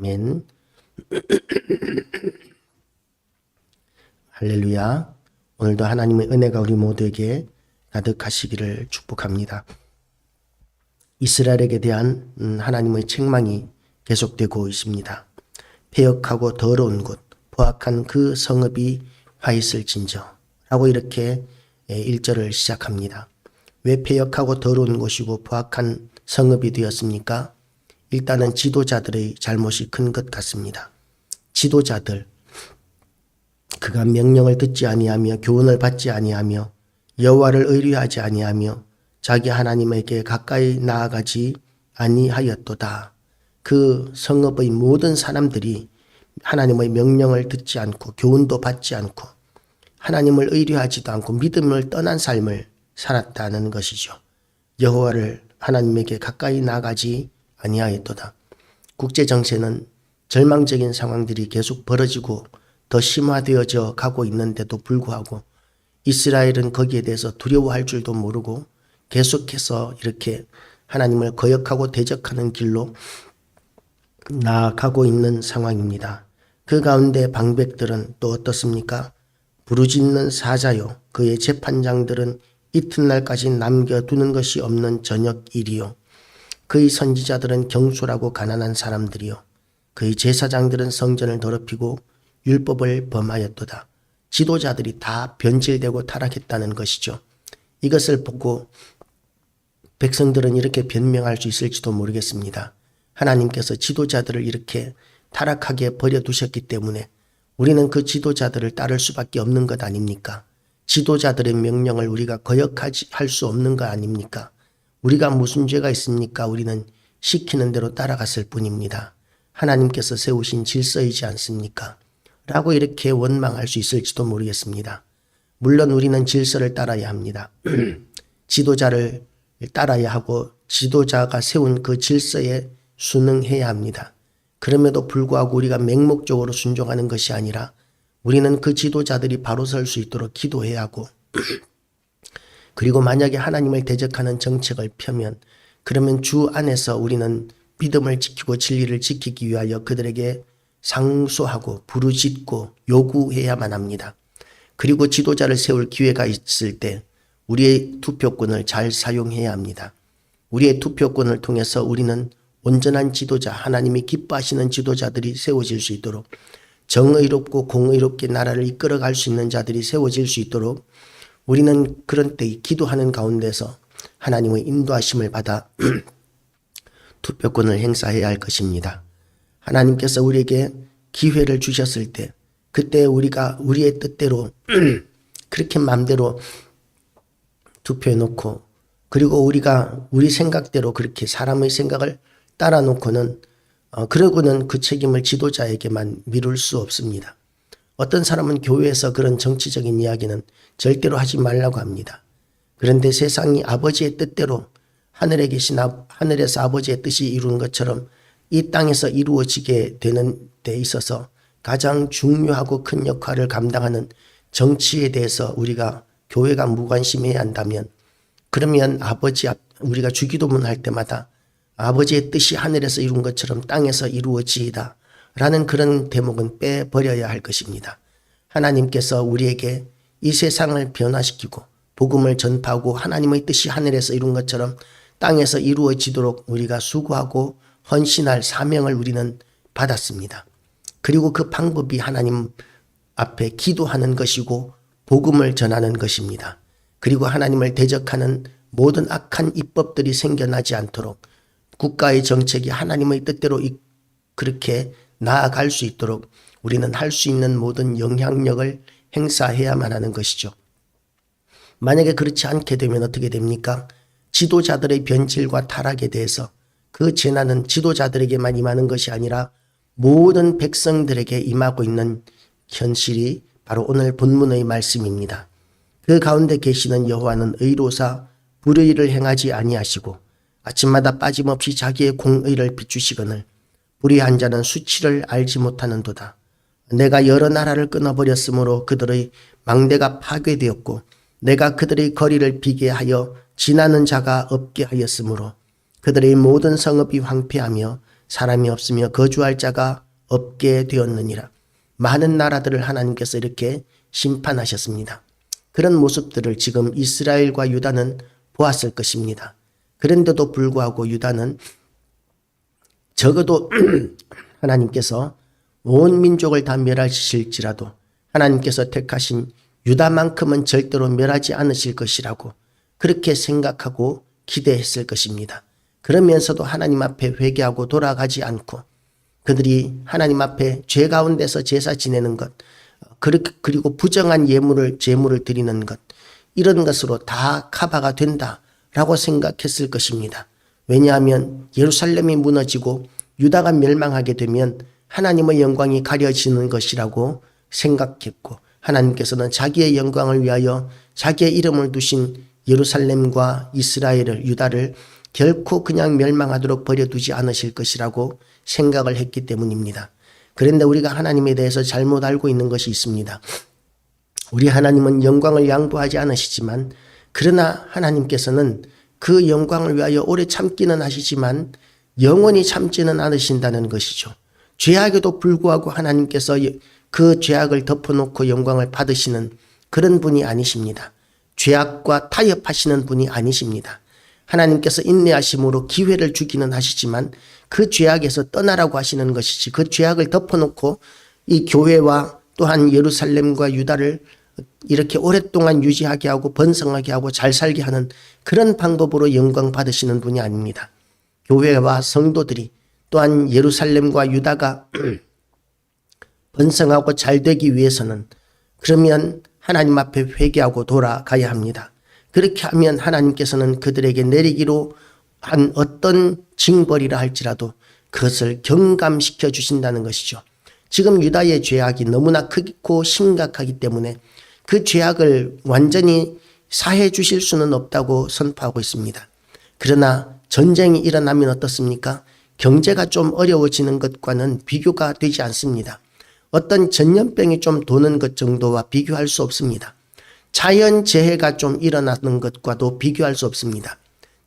아멘. 할렐루야. 오늘도 하나님의 은혜가 우리 모두에게 가득하시기를 축복합니다. 이스라엘에게 대한 음, 하나님의 책망이 계속되고 있습니다. 폐역하고 더러운 곳, 포악한 그 성읍이 화 있을진저 라고 이렇게 1절을 시작합니다. 왜 폐역하고 더러운 곳이고 포악한 성읍이 되었습니까? 일단은 지도자들의 잘못이 큰 것 같습니다. 지도자들 그가 명령을 듣지 아니하며 교훈을 받지 아니하며 여호와를 의뢰하지 아니하며 자기 하나님에게 가까이 나아가지 아니하였도다. 그 성읍의 모든 사람들이 하나님의 명령을 듣지 않고 교훈도 받지 않고 하나님을 의뢰하지도 않고 믿음을 떠난 삶을 살았다는 것이죠. 여호와를 하나님에게 가까이 나가지 아니하였도다. 국제 정세는 절망적인 상황들이 계속 벌어지고 더 심화되어져 가고 있는데도 불구하고 이스라엘은 거기에 대해서 두려워할 줄도 모르고 계속해서 이렇게 하나님을 거역하고 대적하는 길로 나아가고 있는 상황입니다. 그 가운데 방백들은 또 어떻습니까? 부르짖는 사자요. 그의 재판장들은 이튿날까지 남겨두는 것이 없는 저녁 일이요. 그의 선지자들은 경솔하고 가난한 사람들이요. 그의 제사장들은 성전을 더럽히고 율법을 범하였도다. 지도자들이 다 변질되고 타락했다는 것이죠. 이것을 보고 백성들은 이렇게 변명할 수 있을지도 모르겠습니다. 하나님께서 지도자들을 이렇게 타락하게 버려두셨기 때문에 우리는 그 지도자들을 따를 수밖에 없는 것 아닙니까? 지도자들의 명령을 우리가 거역하지 할 수 없는 것 아닙니까? 우리가 무슨 죄가 있습니까? 우리는 시키는 대로 따라갔을 뿐입니다. 하나님께서 세우신 질서이지 않습니까? 라고 이렇게 원망할 수 있을지도 모르겠습니다. 물론 우리는 질서를 따라야 합니다. 지도자를 따라야 하고 지도자가 세운 그 질서에 순응해야 합니다. 그럼에도 불구하고 우리가 맹목적으로 순종하는 것이 아니라 우리는 그 지도자들이 바로 설 수 있도록 기도해야 하고 그리고 만약에 하나님을 대적하는 정책을 펴면 그러면 주 안에서 우리는 믿음을 지키고 진리를 지키기 위하여 그들에게 상소하고 부르짖고 요구해야만 합니다. 그리고 지도자를 세울 기회가 있을 때 우리의 투표권을 잘 사용해야 합니다. 우리의 투표권을 통해서 우리는 온전한 지도자, 하나님이 기뻐하시는 지도자들이 세워질 수 있도록 정의롭고 공의롭게 나라를 이끌어갈 수 있는 자들이 세워질 수 있도록 우리는 그런 때 기도하는 가운데서 하나님의 인도하심을 받아 투표권을 행사해야 할 것입니다. 하나님께서 우리에게 기회를 주셨을 때 그때 우리가 우리의 뜻대로 그렇게 마음대로 투표해 놓고 그리고 우리가 우리 생각대로 그렇게 사람의 생각을 따라 놓고는 어, 그러고는 그 책임을 지도자에게만 미룰 수 없습니다. 어떤 사람은 교회에서 그런 정치적인 이야기는 절대로 하지 말라고 합니다. 그런데 세상이 아버지의 뜻대로 하늘에 계신 아, 하늘에서 아버지의 뜻이 이루는 것처럼 이 땅에서 이루어지게 되는 데 있어서 가장 중요하고 큰 역할을 감당하는 정치에 대해서 우리가 교회가 무관심해야 한다면 그러면 아버지 앞 우리가 주기도문 할 때마다 아버지의 뜻이 하늘에서 이룬 것처럼 땅에서 이루어지이다 라는 그런 대목은 빼버려야 할 것입니다. 하나님께서 우리에게 이 세상을 변화시키고 복음을 전파하고 하나님의 뜻이 하늘에서 이룬 것처럼 땅에서 이루어지도록 우리가 수고하고 헌신할 사명을 우리는 받았습니다. 그리고 그 방법이 하나님 앞에 기도하는 것이고 복음을 전하는 것입니다. 그리고 하나님을 대적하는 모든 악한 입법들이 생겨나지 않도록 국가의 정책이 하나님의 뜻대로 그렇게 나아갈 수 있도록 우리는 할 수 있는 모든 영향력을 행사해야만 하는 것이죠. 만약에 그렇지 않게 되면 어떻게 됩니까? 지도자들의 변질과 타락에 대해서 그 재난은 지도자들에게만 임하는 것이 아니라 모든 백성들에게 임하고 있는 현실이 바로 오늘 본문의 말씀입니다. 그 가운데 계시는 여호와는 의로사 불의를 행하지 아니하시고 아침마다 빠짐없이 자기의 공의를 비추시거늘 불의한 자는 수치를 알지 못하는도다. 내가 여러 나라를 끊어버렸으므로 그들의 망대가 파괴되었고 내가 그들의 거리를 비게 하여 지나는 자가 없게 하였으므로 그들의 모든 성읍이 황폐하며 사람이 없으며 거주할 자가 없게 되었느니라. 많은 나라들을 하나님께서 이렇게 심판하셨습니다. 그런 모습들을 지금 이스라엘과 유다는 보았을 것입니다. 그런데도 불구하고 유다는 적어도 하나님께서 온 민족을 다 멸하실지라도 하나님께서 택하신 유다만큼은 절대로 멸하지 않으실 것이라고 그렇게 생각하고 기대했을 것입니다. 그러면서도 하나님 앞에 회개하고 돌아가지 않고 그들이 하나님 앞에 죄 가운데서 제사 지내는 것 그리고 부정한 예물을 제물을 드리는 것 이런 것으로 다 커버가 된다라고 생각했을 것입니다. 왜냐하면 예루살렘이 무너지고 유다가 멸망하게 되면 하나님의 영광이 가려지는 것이라고 생각했고 하나님께서는 자기의 영광을 위하여 자기의 이름을 두신 예루살렘과 이스라엘을 유다를 결코 그냥 멸망하도록 버려두지 않으실 것이라고 생각을 했기 때문입니다. 그런데 우리가 하나님에 대해서 잘못 알고 있는 것이 있습니다. 우리 하나님은 영광을 양보하지 않으시지만 그러나 하나님께서는 그 영광을 위하여 오래 참기는 하시지만 영원히 참지는 않으신다는 것이죠. 죄악에도 불구하고 하나님께서 그 죄악을 덮어놓고 영광을 받으시는 그런 분이 아니십니다. 죄악과 타협하시는 분이 아니십니다. 하나님께서 인내하심으로 기회를 주기는 하시지만 그 죄악에서 떠나라고 하시는 것이지 그 죄악을 덮어놓고 이 교회와 또한 예루살렘과 유다를 이렇게 오랫동안 유지하게 하고 번성하게 하고 잘 살게 하는 그런 방법으로 영광 받으시는 분이 아닙니다. 교회와 성도들이 또한 예루살렘과 유다가 번성하고 잘 되기 위해서는 그러면 하나님 앞에 회개하고 돌아가야 합니다. 그렇게 하면 하나님께서는 그들에게 내리기로 한 어떤 징벌이라 할지라도 그것을 경감시켜 주신다는 것이죠. 지금 유다의 죄악이 너무나 크고 심각하기 때문에 그 죄악을 완전히 사해 주실 수는 없다고 선포하고 있습니다. 그러나 전쟁이 일어나면 어떻습니까? 경제가 좀 어려워지는 것과는 비교가 되지 않습니다. 어떤 전염병이 좀 도는 것 정도와 비교할 수 없습니다. 자연 재해가 좀 일어나는 것과도 비교할 수 없습니다.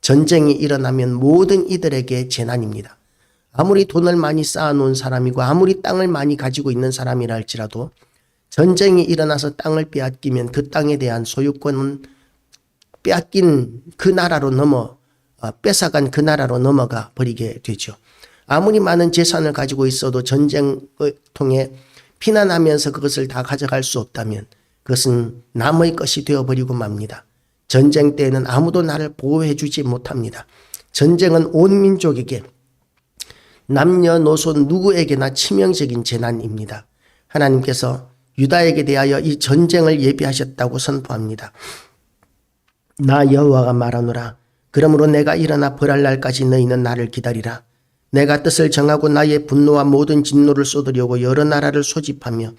전쟁이 일어나면 모든 이들에게 재난입니다. 아무리 돈을 많이 쌓아놓은 사람이고 아무리 땅을 많이 가지고 있는 사람이라 할지라도 전쟁이 일어나서 땅을 빼앗기면 그 땅에 대한 소유권은 빼앗긴 그 나라로 넘어 어, 뺏어간 그 나라로 넘어가 버리게 되죠. 아무리 많은 재산을 가지고 있어도 전쟁을 통해 피난하면서 그것을 다 가져갈 수 없다면 그것은 남의 것이 되어버리고 맙니다. 전쟁 때에는 아무도 나를 보호해 주지 못합니다. 전쟁은 온 민족에게 남녀노소 누구에게나 치명적인 재난입니다. 하나님께서 유다에게 대하여 이 전쟁을 예비하셨다고 선포합니다. 나 여호와가 말하노라. 그러므로 내가 일어나 벌할 날까지 너희는 나를 기다리라. 내가 뜻을 정하고 나의 분노와 모든 진노를 쏟으려고 여러 나라를 소집하며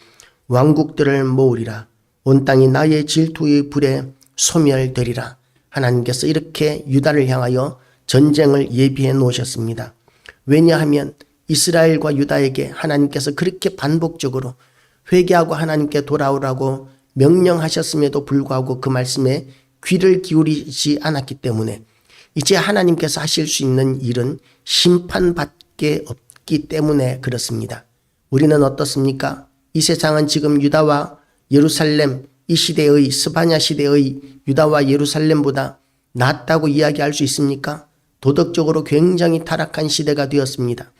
왕국들을 모으리라. 온 땅이 나의 질투의 불에 소멸되리라. 하나님께서 이렇게 유다를 향하여 전쟁을 예비해 놓으셨습니다. 왜냐하면 이스라엘과 유다에게 하나님께서 그렇게 반복적으로 회개하고 하나님께 돌아오라고 명령하셨음에도 불구하고 그 말씀에 귀를 기울이지 않았기 때문에 이제 하나님께서 하실 수 있는 일은 심판밖에 없기 때문에 그렇습니다. 우리는 어떻습니까? 이 세상은 지금 유다와 예루살렘 이 시대의 스바냐 시대의 유다와 예루살렘보다 낫다고 이야기할 수 있습니까? 도덕적으로 굉장히 타락한 시대가 되었습니다.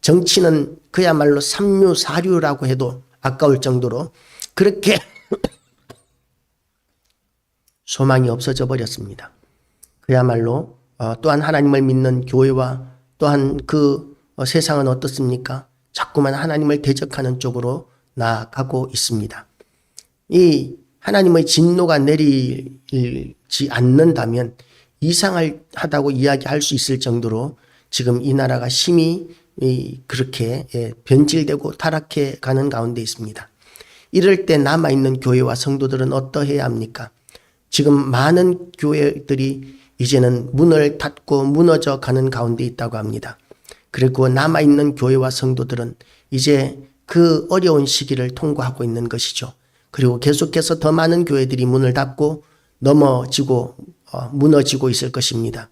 정치는 그야말로 삼류 사류라고 해도 아까울 정도로 그렇게 소망이 없어져 버렸습니다. 그야말로 어, 또한 하나님을 믿는 교회와 또한 그 어, 세상은 어떻습니까? 자꾸만 하나님을 대적하는 쪽으로 나아가고 있습니다. 이 하나님의 진노가 내리지 않는다면 이상하다고 이야기할 수 있을 정도로 지금 이 나라가 심히 그렇게 예, 변질되고 타락해 가는 가운데 있습니다. 이럴 때 남아있는 교회와 성도들은 어떠해야 합니까? 지금 많은 교회들이 이제는 문을 닫고 무너져 가는 가운데 있다고 합니다. 그리고 남아있는 교회와 성도들은 이제 그 어려운 시기를 통과하고 있는 것이죠. 그리고 계속해서 더 많은 교회들이 문을 닫고 넘어지고 어, 무너지고 있을 것입니다.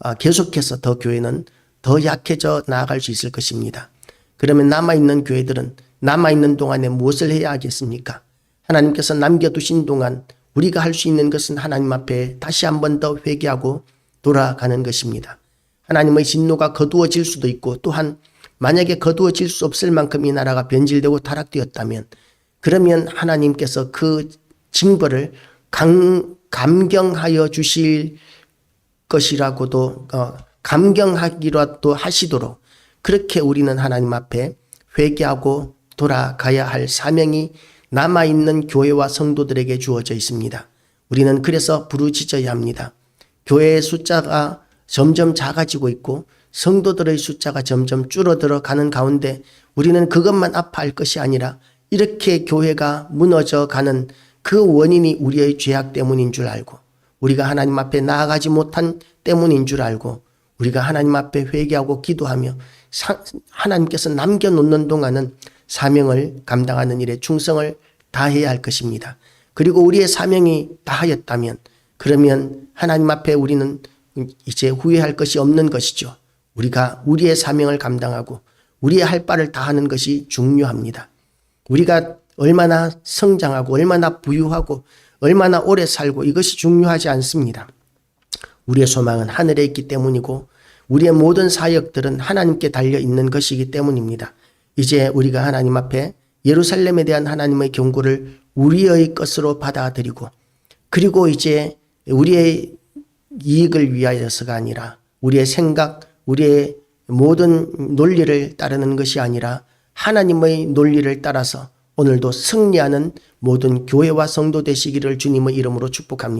아, 계속해서 더 교회는 더 약해져 나아갈 수 있을 것입니다. 그러면 남아있는 교회들은 남아있는 동안에 무엇을 해야 하겠습니까? 하나님께서 남겨두신 동안 우리가 할 수 있는 것은 하나님 앞에 다시 한 번 더 회개하고 돌아가는 것입니다. 하나님의 진노가 거두어질 수도 있고 또한 만약에 거두어질 수 없을 만큼 이 나라가 변질되고 타락되었다면 그러면 하나님께서 그 징벌을 강, 감경하여 주실 것이라고도 어, 감경하기라도 하시도록 그렇게 우리는 하나님 앞에 회개하고 돌아가야 할 사명이 남아 있는 교회와 성도들에게 주어져 있습니다. 우리는 그래서 부르짖어야 합니다. 교회의 숫자가 점점 작아지고 있고 성도들의 숫자가 점점 줄어들어 가는 가운데 우리는 그것만 아파할 것이 아니라 이렇게 교회가 무너져 가는 그 원인이 우리의 죄악 때문인 줄 알고 우리가 하나님 앞에 나아가지 못한 때문인 줄 알고 우리가 하나님 앞에 회개하고 기도하며 사- 하나님께서 남겨놓는 동안은 사명을 감당하는 일에 충성을 다해야 할 것입니다. 그리고 우리의 사명이 다하였다면 그러면 하나님 앞에 우리는 이제 후회할 것이 없는 것이죠. 우리가 우리의 사명을 감당하고 우리의 할 바를 다하는 것이 중요합니다. 우리가 얼마나 성장하고 얼마나 부유하고 얼마나 오래 살고 이것이 중요하지 않습니다. 우리의 소망은 하늘에 있기 때문이고 우리의 모든 사역들은 하나님께 달려 있는 것이기 때문입니다. 이제 우리가 하나님 앞에 예루살렘에 대한 하나님의 경고를 우리의 것으로 받아들이고 그리고 이제 우리의 이익을 위하여서가 아니라 우리의 생각, 우리의 모든 논리를 따르는 것이 아니라 하나님의 논리를 따라서 오늘도 승리하는 모든 교회와 성도 되시기를 주님의 이름으로 축복합니다.